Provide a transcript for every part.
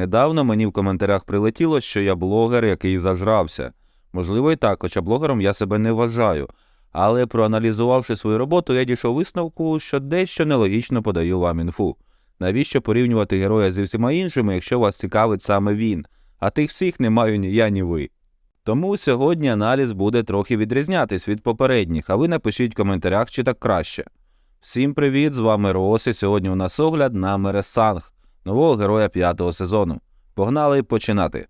Недавно мені в коментарях прилетіло, що я блогер, який зажрався. Можливо, і так, хоча блогером я себе не вважаю. Але проаналізувавши свою роботу, я дійшов висновку, що дещо нелогічно подаю вам інфу. Навіщо порівнювати героя зі всіма іншими, якщо вас цікавить саме він, а тих всіх не маю ні я, ні ви. Тому сьогодні аналіз буде трохи відрізнятись від попередніх, а ви напишіть в коментарях, чи так краще. Всім привіт, з вами Рос, і сьогодні у нас огляд на Мересанг, нового героя п'ятого сезону. Погнали починати.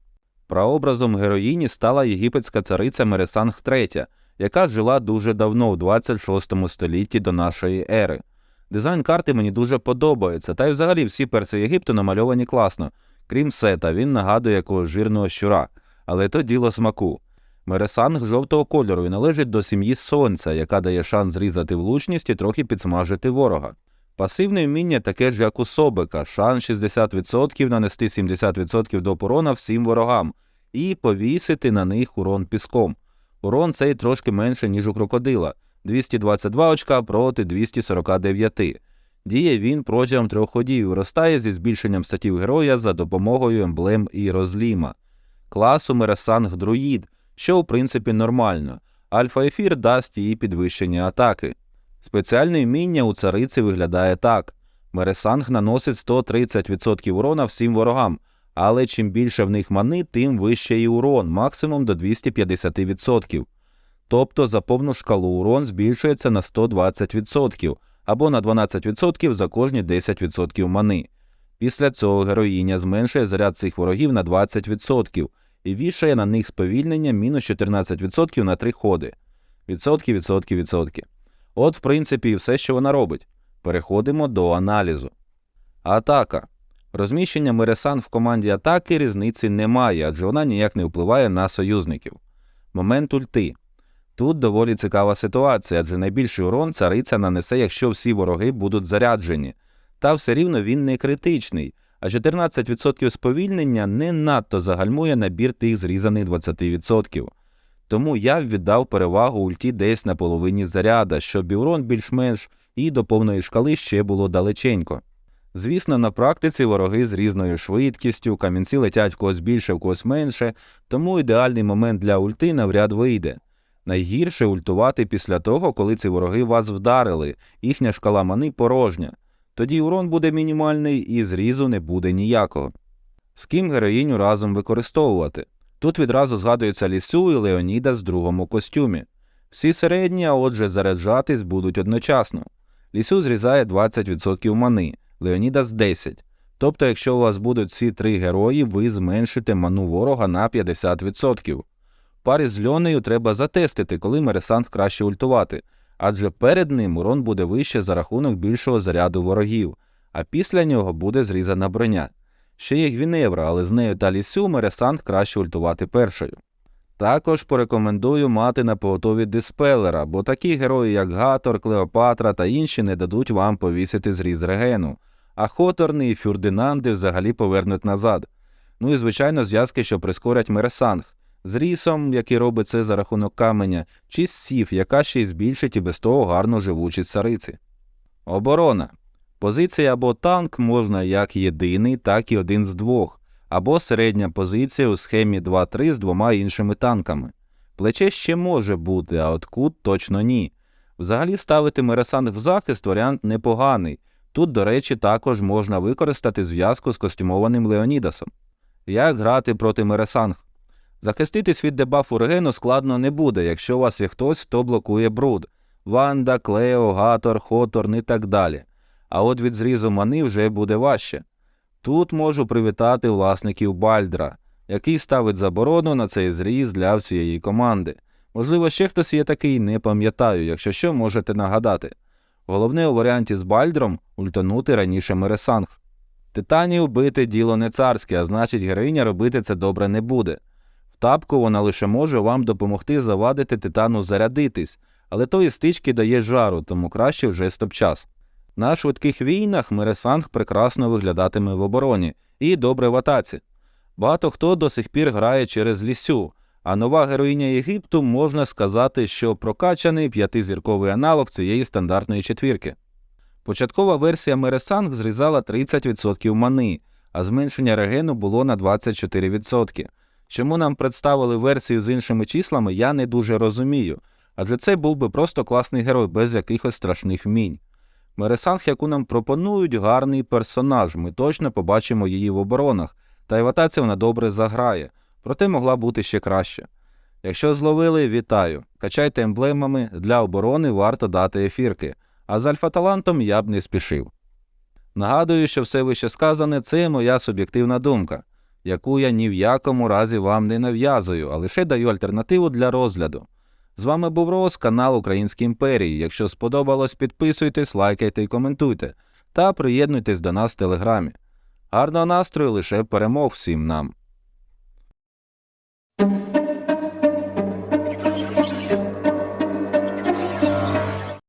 Прообразом героїні стала єгипетська цариця Мересанг III, яка жила дуже давно, в 26 столітті до нашої ери. Дизайн карти мені дуже подобається, та й взагалі всі перси Єгипту намальовані класно. Крім сета, він нагадує якогось жирного щура, але то діло смаку. Мересанг жовтого кольору і належить до сім'ї сонця, яка дає шанс зрізати влучність і трохи підсмажити ворога. Пасивне вміння таке ж, як у Собика, шанс 60% нанести 70% до порона всім ворогам і повісити на них урон піском. Урон цей трошки менше, ніж у крокодила 222 очка проти 249. Діє він протягом трьох ходів і виростає зі збільшенням статів героя за допомогою емблем і розліма. Класу Мересанг Друїд, що в принципі нормально. Альфа-ефір дасть їй підвищення атаки. Спеціальне вміння у цариці виглядає так: Мересанг наносить 130% урона всім ворогам, але чим більше в них мани, тим вище і урон, максимум до 250%. Тобто за повну шкалу урон збільшується на 120% або на 12% за кожні 10% мани. Після цього героїня зменшує заряд цих ворогів на 20% і вішає на них сповільнення мінус 14% на 3 ходи. Відсотки, відсотки, відсотки. От, в принципі, і все, що вона робить. Переходимо до аналізу. Атака. Розміщення Мересан в команді атаки різниці немає, адже вона ніяк не впливає на союзників. Момент ульти. Тут доволі цікава ситуація, адже найбільший урон цариця нанесе, якщо всі вороги будуть заряджені. Та все рівно він не критичний, а 14% сповільнення не надто загальмує набір тих зрізаних 20%. Тому я віддав перевагу ульті десь на половині заряда, щоб урон більш-менш і до повної шкали ще було далеченько. Звісно, на практиці вороги з різною швидкістю, камінці летять в когось більше, в когось менше, тому ідеальний момент для ульти навряд вийде. Найгірше ультувати після того, коли ці вороги вас вдарили, їхня шкала мани порожня. Тоді урон буде мінімальний і зрізу не буде ніякого. З ким героїню разом використовувати? Тут відразу згадуються Лісю і Леоніда з другому костюмі. Всі середні, а отже, заряджатись будуть одночасно. Лісю зрізає 20% мани, Леонідас 10. Тобто, якщо у вас будуть ці три герої, ви зменшите ману ворога на 50%. Парі з льонею треба затестити, коли Мересант краще ультувати, адже перед ним урон буде вище за рахунок більшого заряду ворогів, а після нього буде зрізана броня. Ще є Гвіневра, але з нею та лісю Мересант краще ультувати першою. Також порекомендую мати на поготові диспелера, бо такі герої, як Гатор, Клеопатра та інші не дадуть вам повісити зріз регену, а Хоторни і Фюрдинанди взагалі повернуть назад. Ну і звичайно, зв'язки, що прискорять Мересанг, з рісом, який робить це за рахунок каменя, чи з сів, яка ще й збільшить і без того гарну живучість цариці. Оборона. Позиція або танк можна як єдиний, так і один з двох, або середня позиція у схемі 2-3 з двома іншими танками. Плече ще може бути, а от кут точно ні. Взагалі ставити Мересанг в захист варіант непоганий. Тут, до речі, також можна використати зв'язку з костюмованим Леонідасом. Як грати проти Мересанг? Захиститись від дебафу регену складно не буде, якщо у вас є хтось, хто блокує бруд Ванда, Клео, Гатор, Хоторн і так далі. А от від зрізу мани вже буде важче. Тут можу привітати власників Бальдра, який ставить заборону на цей зріз для всієї команди. Можливо, ще хтось є такий, не пам'ятаю, якщо що, можете нагадати. Головне у варіанті з Бальдром ультанути раніше Мересанг. Титанів бити діло не царське, а значить, героїня робити це добре не буде. В тапку вона лише може вам допомогти завадити титану зарядитись, але тої стички дає жару, тому краще вже стоп-час. На швидких війнах Мересанг прекрасно виглядатиме в обороні і добре в атаці. Багато хто до сих пір грає через лісю, а нова героїня Єгипту можна сказати, що прокачаний п'ятизірковий аналог цієї стандартної четвірки. Початкова версія Мересанг зрізала 30% мани, а зменшення регену було на 24%. Чому нам представили версію з іншими числами, я не дуже розумію, адже це був би просто класний герой без якихось страшних вмінь. Мересанг, яку нам пропонують, гарний персонаж, ми точно побачимо її в оборонах, та й в атаці вона добре заграє, проте могла бути ще краще. Якщо зловили, вітаю. Качайте емблемами, для оборони варто дати ефірки, а з альфа-талантом я б не спішив. Нагадую, що все вище сказане це моя суб'єктивна думка, яку я ні в якому разі вам не нав'язую, а лише даю альтернативу для розгляду. З вами був Рос, канал Української імперії. Якщо сподобалось, підписуйтесь, лайкайте і коментуйте, та приєднуйтесь до нас в телеграмі. Гарного настрою лише перемог всім нам!